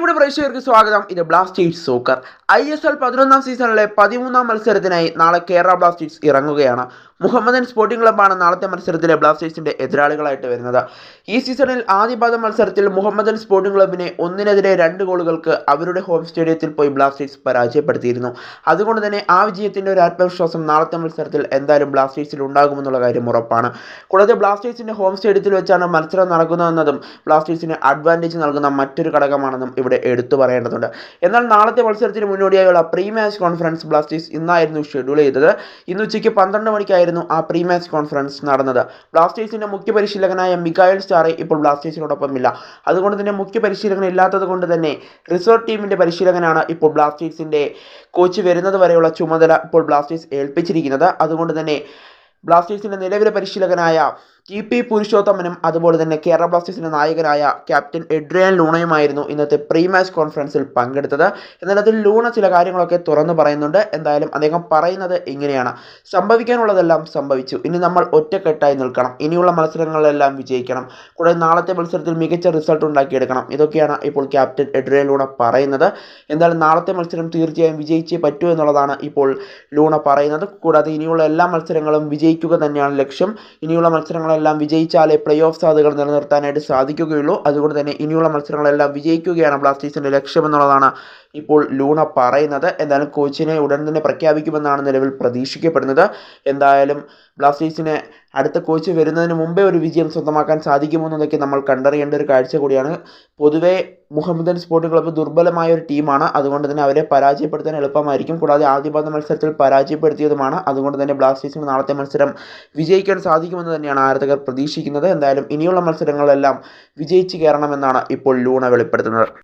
പ്രിയപ്പെട്ട പ്രേക്ഷകർക്ക് സ്വാഗതം. ഇത് Blasters soccer I S L പതിനൊന്നാം സീസണിലെ പതിമൂന്നാം മത്സരത്തിനായി നാളെ കേരള ബ്ലാസ്റ്റേഴ്സ് ഇറങ്ങുകയാണ്. മുഹമ്മദൻ സ്പോർട്ടിംഗ് ക്ലബ്ബാണ് നാളത്തെ മത്സരത്തിലെ ബ്ലാസ്റ്റേഴ്സിന്റെ എതിരാളികളായിട്ട് വരുന്നത്. ഈ സീസണിൽ ആദ്യപാദ മത്സരത്തിൽ മുഹമ്മദൻ സ്പോർട്ടിംഗ് ക്ലബിനെ ഒന്നിനെതിരെ രണ്ട് ഗോളുകൾക്ക് അവരുടെ ഹോം സ്റ്റേഡിയത്തിൽ പോയി ബ്ലാസ്റ്റേഴ്സ് പരാജയപ്പെടുത്തിയിരുന്നു. അതുകൊണ്ട് തന്നെ ആ വിജയത്തിന്റെ ഒരു ആത്മവിശ്വാസം നാളത്തെ മത്സരത്തിൽ എന്തായാലും ബ്ലാസ്റ്റേഴ്സിൽ ഉണ്ടാകുമെന്നുള്ള കാര്യം ഉറപ്പാണ്. കൂടാതെ ബ്ലാസ്റ്റേഴ്സിന്റെ ഹോം സ്റ്റേഡിയത്തിൽ വെച്ചാണ് മത്സരം നടക്കുന്നതെന്നതും ബ്ലാസ്റ്റേഴ്സിന് അഡ്വാന്റേജ് നൽകുന്ന മറ്റൊരു ഘടകമാണെന്നും ഇവിടെ എടുത്തു പറയേണ്ടതുണ്ട്. എന്നാൽ നാളത്തെ മത്സരത്തിന് മുന്നോടിയായുള്ള പ്രീ മാച്ച് കോൺഫറൻസ് ബ്ലാസ്റ്റേഴ്സ് ഇന്നായിരുന്നു ഷെഡ്യൂൾ ചെയ്തത്. ഇന്ന് ഉച്ചയ്ക്ക് പന്ത്രണ്ട് മണിക്കായിരുന്നു ആ പ്രീ മാച്ച് കോൺഫറൻസ് നടന്നത് ബ്ലാസ്റ്റേഴ്സിന്റെ മുഖ്യ പരിശീലകനായ മികായൽ സ്റ്റാറെ ഇപ്പോൾ ബ്ലാസ്റ്റേഴ്സിനോടൊപ്പം ഇല്ല അതുകൊണ്ട് തന്നെ മുഖ്യ പരിശീലകൻ ഇല്ലാത്തത് കൊണ്ട് തന്നെ റിസോർട്ട് ടീമിന്റെ പരിശീലകനാണ് ഇപ്പോൾ ബ്ലാസ്റ്റേഴ്സിന്റെ കോച്ച് വരുന്നത് വരെയുള്ള ചുമതല ഇപ്പോൾ ബ്ലാസ്റ്റേഴ്സ് ഏൽപ്പിച്ചിരിക്കുന്നത്. അതുകൊണ്ട് തന്നെ ബ്ലാസ്റ്റേഴ്സിന്റെ നിലവിലെ പരിശീലകനായ ടി പി പുരുഷോത്തമനും അതുപോലെ തന്നെ കേരള ബ്ലാസ്റ്റേഴ്സിന്റെ നായകനായ ക്യാപ്റ്റൻ എഡ്രിയൻ ലൂണയുമായിരുന്നു ഇന്നത്തെ പ്രീ മാച്ച് കോൺഫറൻസിൽ പങ്കെടുത്തത്. എന്നാൽ അതിൽ ലൂണ ചില കാര്യങ്ങളൊക്കെ തുറന്നു പറയുന്നുണ്ട്. എന്തായാലും അദ്ദേഹം പറയുന്നത് ഇങ്ങനെയാണ്. സംഭവിക്കാനുള്ളതെല്ലാം സംഭവിച്ചു. ഇനി നമ്മൾ ഒറ്റക്കെട്ടായി നിൽക്കണം. ഇനിയുള്ള മത്സരങ്ങളിലെല്ലാം വിജയിക്കണം. കൂടാതെ നാളത്തെ മത്സരത്തിൽ മികച്ച റിസൾട്ട് ഉണ്ടാക്കിയെടുക്കണം. ഇതൊക്കെയാണ് ഇപ്പോൾ ക്യാപ്റ്റൻ എഡ്രിയൻ ലൂണ പറയുന്നത്. എന്തായാലും നാളത്തെ മത്സരം തീർച്ചയായും വിജയിച്ചേ പറ്റൂ എന്നുള്ളതാണ് ഇപ്പോൾ ലൂണ പറയുന്നത്. കൂടാതെ ഇനിയുള്ള എല്ലാ മത്സരങ്ങളും വിജയിക്കുക തന്നെയാണ് ലക്ഷ്യം. ഇനിയുള്ള മത്സരങ്ങളെല്ലാം വിജയിച്ചാലേ പ്ലേ ഓഫ് സാധ്യതകൾ നിലനിർത്താനായിട്ട് സാധിക്കുകയുള്ളൂ. അതുകൊണ്ട് തന്നെ ഇനിയുള്ള മത്സരങ്ങളെല്ലാം വിജയിക്കുകയാണ് ബ്ലാസ്റ്റേഴ്സിന്റെ ലക്ഷ്യം എന്നുള്ളതാണ് ഇപ്പോൾ ലൂണ പറയുന്നത്. എന്തായാലും കോച്ചിനെ ഉടൻ തന്നെ പ്രഖ്യാപിക്കുമെന്നാണ് നിലവിൽ പ്രതീക്ഷിക്കപ്പെടുന്നത്. എന്തായാലും ബ്ലാസ്റ്റേഴ്സിനെ അടുത്ത കോച്ച് വരുന്നതിന് മുമ്പേ ഒരു വിജയം സ്വന്തമാക്കാൻ സാധിക്കുമോ എന്നതൊക്കെ നമ്മൾ കണ്ടറിയേണ്ട ഒരു കാഴ്ച കൂടിയാണ്. പൊതുവേ മുഹമ്മദൻ സ്പോർട്ടിംഗ് ക്ലബ്ബ് ദുർബലമായ ഒരു ടീമാണ്. അതുകൊണ്ട് തന്നെ അവരെ പരാജയപ്പെടുത്താൻ എളുപ്പമായിരിക്കും. കൂടാതെ ആദ്യപാദ മത്സരത്തിൽ പരാജയപ്പെടുത്തിയതുമാണ്. അതുകൊണ്ട് തന്നെ ബ്ലാസ്റ്റേഴ്സിന് നാളത്തെ മത്സരം വിജയിക്കാൻ സാധിക്കുമെന്ന് തന്നെയാണ് ആരാധകർ പ്രതീക്ഷിക്കുന്നത്. എന്തായാലും ഇനിയുള്ള മത്സരങ്ങളെല്ലാം വിജയിച്ച് കയറണമെന്നാണ് ഇപ്പോൾ ലൂണ വെളിപ്പെടുത്തുന്നത്.